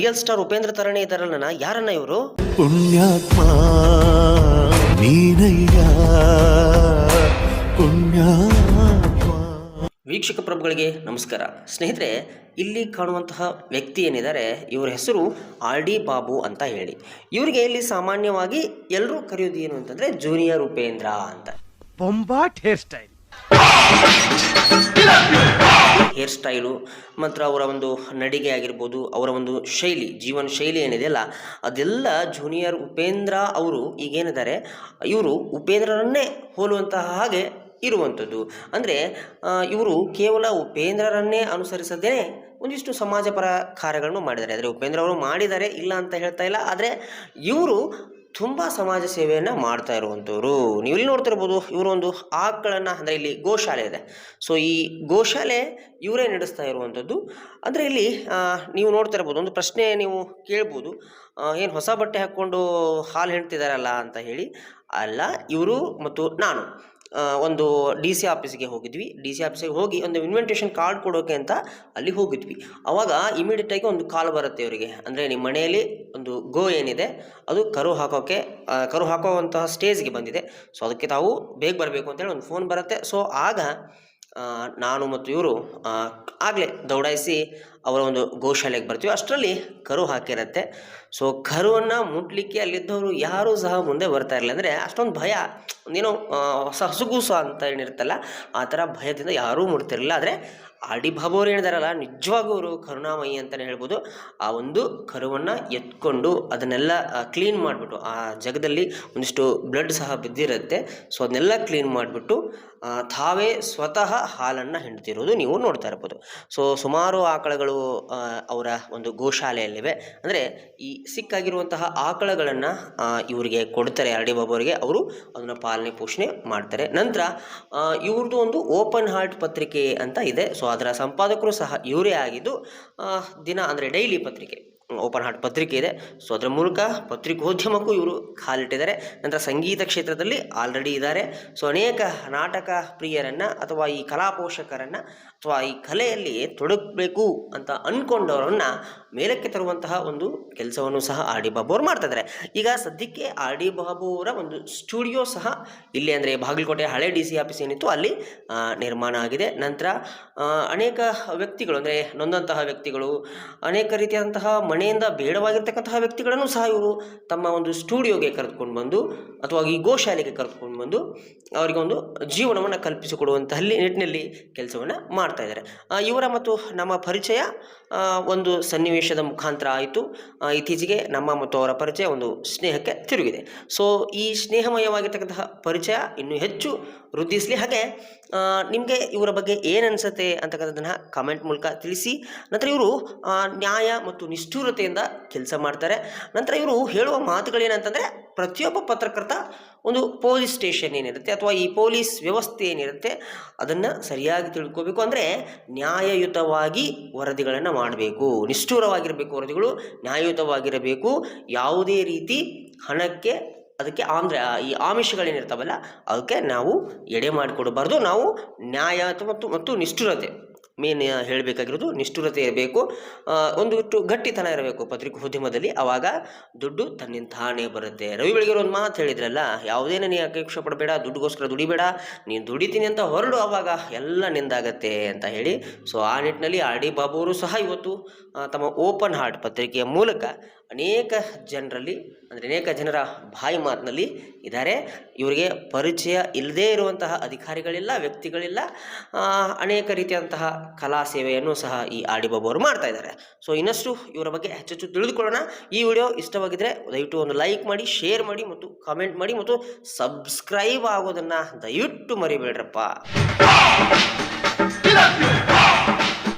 Real star Upendra ತರಣಿ ಇದಾರಲ್ಲ ಯಾರನ್ನ ಇವರು? ಪುಣ್ಯಾತ್ಮ ನೀನಯ್ಯ. ಪುಣ್ಯಾತ್ಮ. ವೀಕ್ಷಕ ಪ್ರಭುಗಳಿಗೆ ನಮಸ್ಕಾರ. ಸ್ನೇಹಿತರೆ ಇಲ್ಲಿ ಕಾಣುವಂತಹ ವ್ಯಕ್ತಿ ಏನಿದ್ದಾರೆ ಇವರ ಹೆಸರು ಆರ್ ಡಿ ಬಾಬು ಅಂತ ಹೇಳಿ. ಇವರಿಗೆ ಇಲ್ಲಿ ಸಾಮಾನ್ಯವಾಗಿ ಎಲ್ಲರೂ ಕರೆಯೋದು ಏನು ಅಂತಂದ್ರೆ ಜೂನಿಯರ್ ಉಪೇಂದ್ರ ಅಂತ. ಬೊಂಬಾಟ್ ಹೇರ್ ಸ್ಟೈಲ್. ಹೇರ್ ಸ್ಟೈಲು ಮತ್ತು ಅವರ ಒಂದು ನಡಿಗೆ ಆಗಿರ್ಬೋದು, ಅವರ ಒಂದು ಶೈಲಿ, ಜೀವನ ಶೈಲಿ ಏನಿದೆಯಲ್ಲ ಅದೆಲ್ಲ ಜೂನಿಯರ್ ಉಪೇಂದ್ರ ಅವರು ಈಗೇನಿದ್ದಾರೆ, ಇವರು ಉಪೇಂದ್ರರನ್ನೇ ಹೋಲುವಂತಹ ಹಾಗೆ ಇರುವಂಥದ್ದು. ಅಂದರೆ ಇವರು ಕೇವಲ ಉಪೇಂದ್ರರನ್ನೇ ಅನುಸರಿಸದೇ ಒಂದಿಷ್ಟು ಸಮಾಜಪರ ಕಾರ್ಯಗಳನ್ನು ಮಾಡಿದ್ದಾರೆ. ಆದರೆ ಉಪೇಂದ್ರ ಅವರು ಮಾಡಿದ್ದಾರೆ ಇಲ್ಲ ಅಂತ ಹೇಳ್ತಾ ಇಲ್ಲ, ಆದರೆ ಇವರು ತುಂಬ ಸಮಾಜ ಸೇವೆಯನ್ನು ಮಾಡ್ತಾ ಇರುವಂಥವ್ರು ನೀವು ಇಲ್ಲಿ ನೋಡ್ತಾ ಇರ್ಬೋದು ಇವರೊಂದು ಆಕಳನ್ನು, ಅಂದರೆ ಇಲ್ಲಿ ಗೋಶಾಲೆ ಇದೆ. ಸೊ ಈ ಗೋಶಾಲೆ ಇವರೇ ನಡೆಸ್ತಾ ಇರುವಂಥದ್ದು ಅಂದರೆ ಇಲ್ಲಿ ನೀವು ನೋಡ್ತಾ ಇರ್ಬೋದು ಒಂದು ಪ್ರಶ್ನೆ ನೀವು ಕೇಳ್ಬೋದು. ಏನು ಹೊಸ ಬಟ್ಟೆ ಹಾಕ್ಕೊಂಡು ಹಾಲು ಹೆಣ್ತಿದಾರಲ್ಲ ಅಂತ ಹೇಳಿ. ಅಲ್ಲ, ಇವರು ಮತ್ತು ನಾನು. ಒಂದು ಡಿ ಸಿ ಆಫೀಸ್ಗೆ ಹೋಗಿದ್ವಿ. ಡಿ ಸಿ ಆಫೀಸಿಗೆ ಹೋಗಿ ಒಂದು ಇನ್ವಿಟೇಷನ್ ಕಾರ್ಡ್ ಕೊಡೋಕೆ ಅಂತ ಅಲ್ಲಿ ಹೋಗಿದ್ವಿ. ಅವಾಗ ಇಮಿಡಿಯೇಟಾಗಿ ಒಂದು ಕಾಲ್ ಬರುತ್ತೆ ಇವರಿಗೆ. ಅಂದರೆ ನಿಮ್ಮ ಮನೆಯಲ್ಲಿ ಒಂದು ಗೋ ಏನಿದೆ ಅದು ಕರು ಹಾಕೋಕ್ಕೆ ಆ, ಕರು ಹಾಕೋವಂತಹ ಸ್ಟೇಜ್ಗೆ ಬಂದಿದೆ. ಸೊ ಅದಕ್ಕೆ ತಾವು ಬೇಗ ಬರಬೇಕು ಅಂತೇಳಿ ಒಂದು ಫೋನ್ ಬರುತ್ತೆ. ಸೊ ಆಗ ನಾನು ಮತ್ತು ಇವರು ಆಗಲೇ ದೌಡಾಯಿಸಿ ಅವರ ಒಂದು ಗೋಶಾಲೆಗೆ ಬರ್ತೀವಿ. ಅಷ್ಟರಲ್ಲಿ ಕರು ಹಾಕಿರುತ್ತೆ. ಸೊ ಕರುವನ್ನು ಮುಟ್ಲಿಕ್ಕೆ ಅಲ್ಲಿದ್ದವರು ಯಾರೂ ಸಹ ಮುಂದೆ ಬರ್ತಾ ಇರಲಿಲ್ಲ. ಅಂದರೆ ಅಷ್ಟೊಂದು ಭಯ, ಒಂದೇನೋ ಹೊಸ ಹಸುಗೂಸ ಅಂತ ಏನಿರುತ್ತಲ್ಲ, ಆ ಥರ ಭಯದಿಂದ ಯಾರೂ ಮುಟ್ತಿರಲಿಲ್ಲ. ಆದರೆ ಬಾಬು ಹೇಳಿದಾರಲ್ಲ, ನಿಜವಾಗೂ ಅವರು ಕರುಣಾಮಯಿ ಅಂತಲೇ ಹೇಳ್ಬೋದು. ಆ ಒಂದು ಕರುವನ್ನು ಎತ್ಕೊಂಡು ಅದನ್ನೆಲ್ಲ ಕ್ಲೀನ್ ಮಾಡಿಬಿಟ್ಟು, ಆ ಜಗದಲ್ಲಿ ಒಂದಿಷ್ಟು ಬ್ಲಡ್ ಸಹ ಬಿದ್ದಿರುತ್ತೆ. ಸೊ ಅದನ್ನೆಲ್ಲ ಕ್ಲೀನ್ ಮಾಡಿಬಿಟ್ಟು ತಾವೇ ಸ್ವತಃ ಹಾಲನ್ನು ಹಿಂಡ್ತಿರೋದು ನೀವು ನೋಡ್ತಾ ಇರ್ಬೋದು. ಸೊ ಸುಮಾರು ಆಕಳಗಳು ಅವರ ಒಂದು ಗೋಶಾಲೆಯಲ್ಲಿವೆ. ಅಂದರೆ ಈ ಸಿಕ್ಕಾಗಿರುವಂತಹ ಆಕಳಗಳನ್ನು ಇವರಿಗೆ ಕೊಡ್ತಾರೆ ಆರ್ ಡಿ ಬಾಬು ಅವರಿಗೆ. ಅವರು ಅದನ್ನು ಪಾಲನೆ ಪೋಷಣೆ ಮಾಡ್ತಾರೆ. ನಂತರ ಇವ್ರದ್ದು ಒಂದು ಓಪನ್ ಹಾರ್ಟ್ ಪತ್ರಿಕೆ ಅಂತ ಇದೆ. ಸೊ ಅದರ ಸಂಪಾದಕರು ಸಹ ಇವರೇ ಆಗಿದ್ದು ದಿನ ಅಂದರೆ ಡೈಲಿ ಪತ್ರಿಕೆ, ಓಪನ್ ಹಾರ್ಟ್ ಪತ್ರಿಕೆ ಇದೆ. ಸೊ ಅದರ ಮೂಲಕ ಪತ್ರಿಕೋದ್ಯಮಕ್ಕೂ ಇವರು ಕಾಲಿಟ್ಟಿದ್ದಾರೆ. ನಂತರ ಸಂಗೀತ ಕ್ಷೇತ್ರದಲ್ಲಿ ಆಲ್ರೆಡಿ ಇದ್ದಾರೆ. ಸೊ ಅನೇಕ ನಾಟಕ ಪ್ರಿಯರನ್ನು ಅಥವಾ ಈ ಕಲಾ ಪೋಷಕರನ್ನು ಅಥವಾ ಈ ಕಲೆಯಲ್ಲಿ ತೊಡಗಬೇಕು ಅಂತ ಅಂದ್ಕೊಂಡವರನ್ನು ಮೇಲಕ್ಕೆ ತರುವಂತಹ ಒಂದು ಕೆಲಸವನ್ನು ಸಹ ಆರ್ ಡಿ ಬಾಬು ಅವರು ಮಾಡ್ತಾ ಇದ್ದಾರೆ ಈಗ ಸದ್ಯಕ್ಕೆ ಆರ್ ಡಿ ಬಾಬು ಅವರ ಒಂದು ಸ್ಟುಡಿಯೋ ಸಹ ಇಲ್ಲಿ ಅಂದರೆ ಬಾಗಲಕೋಟೆ ಹಳೆ ಡಿ ಸಿ ಆಫೀಸ್ ಏನಿತ್ತು ಅಲ್ಲಿ ನಿರ್ಮಾಣ ಆಗಿದೆ. ನಂತರ ಅನೇಕ ವ್ಯಕ್ತಿಗಳು ಅಂದರೆ ನೊಂದಂತಹ ವ್ಯಕ್ತಿಗಳು, ಅನೇಕ ರೀತಿಯಾದಂತಹ ಮನೆಯಿಂದ ಬೇಡವಾಗಿರ್ತಕ್ಕಂತಹ ವ್ಯಕ್ತಿಗಳನ್ನು ಸಹ ಇವರು ತಮ್ಮ ಒಂದು ಸ್ಟುಡಿಯೋಗೆ ಕರೆದುಕೊಂಡು ಬಂದು ಅಥವಾ ಈ ಗೋಶಾಲೆಗೆ ಕರೆದುಕೊಂಡು ಬಂದು ಅವರಿಗೆ ಒಂದು ಜೀವನವನ್ನು ಕಲ್ಪಿಸಿಕೊಡುವಂತಹಲ್ಲಿ ನಿಟ್ಟಿನಲ್ಲಿ ಕೆಲಸವನ್ನು ಮಾಡ್ತಾ ಇದ್ದಾರೆ. ಇವರ ಮತ್ತು ನಮ್ಮ ಪರಿಚಯ ಒಂದು ಸನ್ನಿವೇಶದ ಮುಖಾಂತರ ಆಯಿತು. ಇತ್ತೀಚೆಗೆ ನಮ್ಮ ಮತ್ತು ಅವರ ಪರಿಚಯ ಒಂದು ಸ್ನೇಹಕ್ಕೆ ತಿರುಗಿದೆ. ಸೊ ಈ ಸ್ನೇಹಮಯವಾಗಿರ್ತಕ್ಕಂತಹ ಪರಿಚಯ ಇನ್ನೂ ಹೆಚ್ಚು ವೃದ್ಧಿಸಲಿ. ಹಾಗೆ ನಿಮಗೆ ಇವರ ಬಗ್ಗೆ ಏನು ಅನಿಸುತ್ತೆ ಅಂತಕ್ಕಂಥದ್ದನ್ನು ಕಮೆಂಟ್ ಮೂಲಕ ತಿಳಿಸಿ. ನಂತರ ಇವರು ನ್ಯಾಯ ಮತ್ತು ನಿಷ್ಠುರತೆಯಿಂದ ಕೆಲಸ ಮಾಡ್ತಾರೆ. ನಂತರ ಇವರು ಹೇಳುವ ಮಾತುಗಳೇನಂತಂದರೆ ಪ್ರತಿಯೊಬ್ಬ ಪತ್ರಕರ್ತ ಒಂದು ಪೊಲೀಸ್ ಸ್ಟೇಷನ್ ಏನಿರುತ್ತೆ ಅಥವಾ ಈ ಪೊಲೀಸ್ ವ್ಯವಸ್ಥೆ ಏನಿರುತ್ತೆ, ಅದನ್ನು ಸರಿಯಾಗಿ ತಿಳ್ಕೋಬೇಕು. ಅಂದರೆ ನ್ಯಾಯಯುತವಾಗಿ ವರದಿಗಳನ್ನು ಮಾಡಬೇಕು. ನಿಷ್ಠುರವಾಗಿರಬೇಕು ವರದಿಗಳು, ನ್ಯಾಯಯುತವಾಗಿರಬೇಕು. ಯಾವುದೇ ರೀತಿ ಹಣಕ್ಕೆ, ಅದಕ್ಕೆ ಅಂದರೆ ಈ ಆಮಿಷಗಳೇನಿರ್ತಾವಲ್ಲ, ಅದಕ್ಕೆ ನಾವು ಎಡೆ ಮಾಡಿಕೊಡಬಾರ್ದು. ನಾವು ನ್ಯಾಯ ಮತ್ತು ಮತ್ತು ನಿಷ್ಠುರತೆ. ಮೇನ್ ಹೇಳಬೇಕಾಗಿರೋದು ನಿಷ್ಠುರತೆ ಇರಬೇಕು. ಒಂದು ಇಟ್ಟು ಗಟ್ಟಿತನ ಇರಬೇಕು ಪತ್ರಿಕೋದ್ಯಮದಲ್ಲಿ ಆವಾಗ ದುಡ್ಡು ತನ್ನಿಂದ ತಾನೇ ಬರುತ್ತೆ. ರವಿ ಬೆಳಗ್ಗೆ ಒಂದು ಮಾತು ಹೇಳಿದ್ರಲ್ಲ ಯಾವುದೇನೇ ನೀ ಅಪೇಕ್ಷೆ ಪಡಬೇಡ, ದುಡ್ಡುಗೋಸ್ಕರ ದುಡಿಬೇಡ, ನೀನು ದುಡಿತೀನಿ ಅಂತ ಹೊರಡು ಆವಾಗ ಎಲ್ಲ ನಿಂದಾಗತ್ತೆ ಅಂತ ಹೇಳಿ. ಸೊ ಆ ನಿಟ್ಟಿನಲ್ಲಿ ಆರ್ ಡಿ ಬಾಬು ಅವರು ಸಹ ಇವತ್ತು ತಮ್ಮ ಓಪನ್ ಹಾರ್ಟ್ ಪತ್ರಿಕೆಯ ಮೂಲಕ ಅನೇಕ ಜನರಲ್ಲಿ, ಅಂದರೆ ಅನೇಕ ಜನರ ಬಾಯಿ ಮಾತಿನಲ್ಲಿ ಇದ್ದಾರೆ. ಇವರಿಗೆ ಪರಿಚಯ ಇಲ್ಲದೇ ಇರುವಂತಹ ಅಧಿಕಾರಿಗಳಿಲ್ಲ, ವ್ಯಕ್ತಿಗಳಿಲ್ಲ. ಅನೇಕ ರೀತಿಯಾದಂತಹ ಕಲಾ ಸೇವೆಯನ್ನು ಸಹ ಈ ಆರ್ ಡಿ ಬಾಬು ಅವರು ಮಾಡ್ತಾ ಇದ್ದಾರೆ. ಸೊ ಇನ್ನಷ್ಟು ಇವರ ಬಗ್ಗೆ ಹೆಚ್ಚೆಚ್ಚು ತಿಳಿದುಕೊಳ್ಳೋಣ. ಈ ವಿಡಿಯೋ ಇಷ್ಟವಾಗಿದ್ದರೆ ದಯವಿಟ್ಟು ಒಂದು ಲೈಕ್ ಮಾಡಿ, ಶೇರ್ ಮಾಡಿ ಮತ್ತು ಕಾಮೆಂಟ್ ಮಾಡಿ ಮತ್ತು ಸಬ್ಸ್ಕ್ರೈಬ್ ಆಗೋದನ್ನು ದಯವಿಟ್ಟು ಮರಿಬೇಡ್ರಪ್ಪ.